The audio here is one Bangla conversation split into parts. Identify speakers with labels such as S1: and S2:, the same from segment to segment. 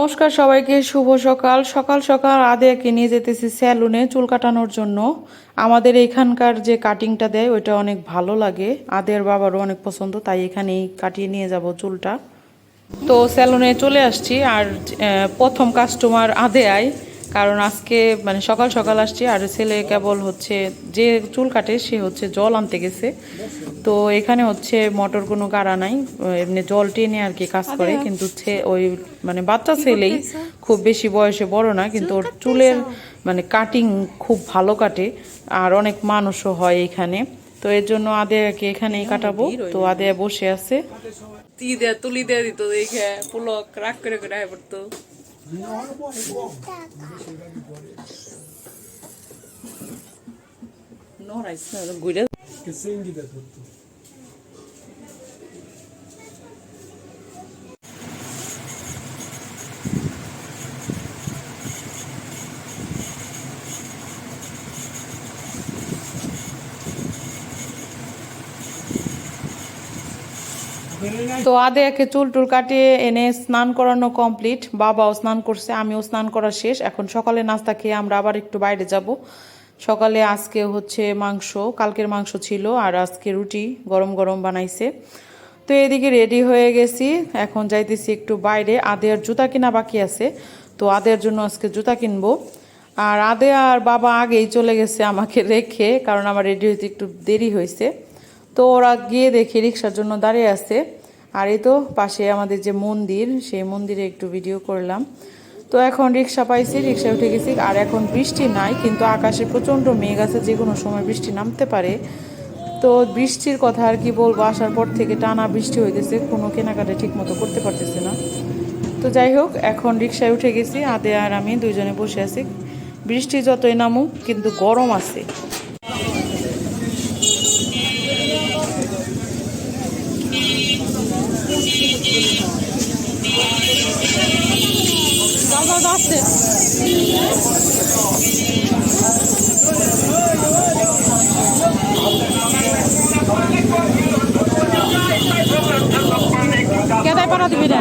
S1: নমস্কার সবাইকে, শুভ সকাল। সকাল সকাল আদেয়াকে নিয়ে যেতেছি স্যালুনে চুল কাটানোর জন্য। আমাদের এখানকার যে কাটিংটা দেয়, ওইটা অনেক ভালো লাগে। আদের বাবারও অনেক পছন্দ, তাই এখানেই কাটিয়ে নিয়ে যাব চুলটা। তো স্যালুনে চলে আসছি, আর প্রথম কাস্টমার আদেয়াই কারণ আজকে মানে সকাল সকাল আসছি আর ছেলে কেবল হচ্ছে যে চুল কাটে সে হচ্ছে জল আনতে গেছে। তো এখানে হচ্ছে মোটর কোনো গাড়া নাই এমনি জল টেনে আর কি কাজ করে কিন্তু ছে- ওই মানে বাচ্চা ছেলেই খুব বেশি বয়সে বড় না কিন্তু ওর চুলের মানে কাটিং খুব ভালো কাটে আর অনেক মানুষও হয় এখানে। তো এর জন্য আদেয়াকে এখানেই কাটাবো। তো আদেয়া বসে আছে। তি দেয়া তুলি দেয়া দিত দেখে পুলক রাগ করে করে আয় পড়তো নড়াইস না ঘুরে তো আদে একে চুল টুল কাটিয়ে এনে স্নান করানো কমপ্লিট। বাবাও স্নান করছে, আমিও স্নান করা শেষ। এখন সকালে নাস্তা খেয়ে আমরা আবার একটু বাইরে যাব। সকালে আজকে হচ্ছে মাংস, কালকের মাংস ছিল আর আজকে রুটি গরম গরম বানাইছে। তো এদিকে রেডি হয়ে গেছি, এখন যাইতেছি একটু বাইরে। আদের জুতা কিনা বাকি আছে, তো আদের জন্য আজকে জুতা কিনবো। আর আদে আর বাবা আগেই চলে গেছে আমাকে রেখে, কারণ আমার রেডি হইতে একটু দেরি হয়েছে তো ওরা গিয়ে দেখি রিক্সার জন্য দাঁড়িয়ে আছে। আর এই তো পাশে আমাদের যে মন্দির, সেই মন্দিরে একটু ভিডিও করলাম। তো এখন রিক্সা পাইছি, রিক্সায় উঠে গেছি। আর এখন বৃষ্টি নাই, কিন্তু আকাশে প্রচণ্ড মেঘ আছে, যে কোনো সময় বৃষ্টি নামতে পারে। তো বৃষ্টির কথা আর কি বলব, আসার পর থেকে টানা বৃষ্টি হইতেছে, কোনো কেনাকাটা ঠিক মতো করতে পারতেছে না। তো যাই হোক, এখন রিক্সায় উঠে গেছি, আদে আর আমি দুইজনে বসে আছি। বৃষ্টি যতই নামুক, কিন্তু গরম আছে। দাও দাও দাও আসছে কেদায় পাড়া দিবি রে।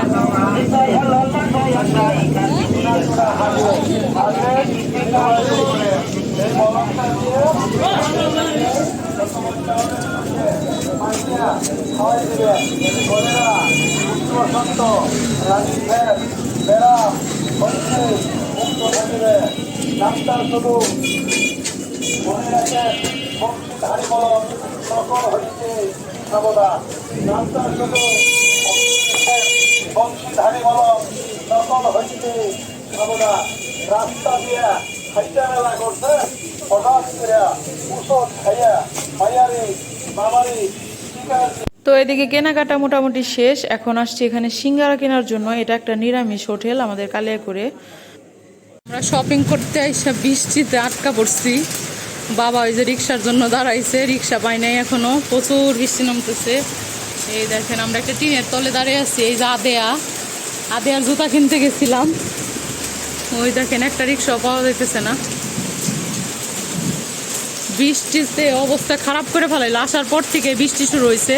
S2: নামটার শুধু মনে রাখেন বংশীধারী বলন সকল হইতে সর্বদা নামটার শুধু বংশীধারী বলন সকল হইতে সর্বদা রাস্তা দিয়া খাইতে মেলা করছে হঠাৎ করে উষদ খাইয়া মায়ারি মামারি
S1: তো এদিকে কেনাকাটা মোটামুটি শেষ। এখন আসছি এখানে সিঙ্গারা কেনার জন্য। এটা একটা নিরামিষ হোটেল আমাদের কালিয়াকুড়ে আমরা শপিং করতে আইসা বৃষ্টিতে আটকা পড়ছি। বাবা ওই যে রিক্সার জন্য দাঁড়াইছে, রিক্সা পাই নাই এখনও। প্রচুর বৃষ্টি নামতেছে। এই দেখেন, আমরা একটা টিনের তলে দাঁড়িয়ে আছি, এই যে আদেয়া। আদেয়ার জুতা কিনতে গেছিলাম। ওই দেখেন, একটা রিক্সা পাওয়া যাইতেছে না। বৃষ্টিতে অবস্থা খারাপ করে ফেলাইলো। আসার পর থেকে বৃষ্টি শুরু হয়েছে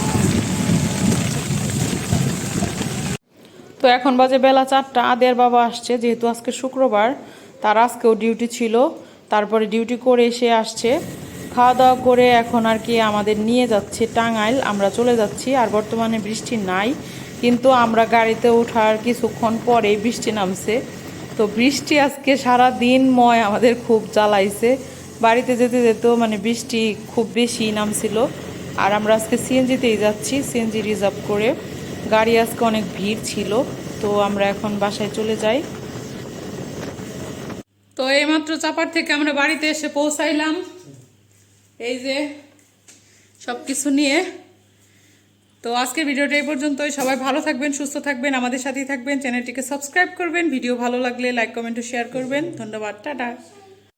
S1: তো এখন বাজে বেলা চারটা, আদের বাবা আসছে, যেহেতু আজকে শুক্রবার, তার আজকেও ডিউটি ছিল। তারপরে ডিউটি করে এসে আসছে। খাওয়া দাওয়া করে এখন আর কি আমাদের নিয়ে যাচ্ছে টাঙ্গাইল, আমরা চলে যাচ্ছি, আর বর্তমানে বৃষ্টি নাই। কিন্তু আমরা গাড়িতে ওঠার কিছুক্ষণ পরেই বৃষ্টি নামছে। তো বৃষ্টি আজকে সারা দিন ময় আমাদের খুব জ্বালাইছে। বাড়িতে যেতে যেতেও মানে বৃষ্টি খুব বেশি নামছিল। আর আমরা আজকে সিএনজিতেই যাচ্ছি, সিএনজি রিজার্ভ করে। গাড়ি আজকে অনেক ভিড় ছিল, তো আমরা এখন বাসায় চলে যাই। তো এইমাত্র চাপার থেকে আমরা বাড়িতে এসে পৌঁছাইলাম। এই যে সব কিছু নিয়ে।
S3: তো আজকের ভিডিওটা এই পর্যন্তই। সবাই ভালো থাকবেন, সুস্থ থাকবেন, আমাদের সাথেই থাকবেন। চ্যানেলটিকে সাবস্ক্রাইব করবেন। ভিডিও ভালো লাগলে লাইক, কমেন্ট ও শেয়ার করবেন। ধন্যবাদ, টাটা।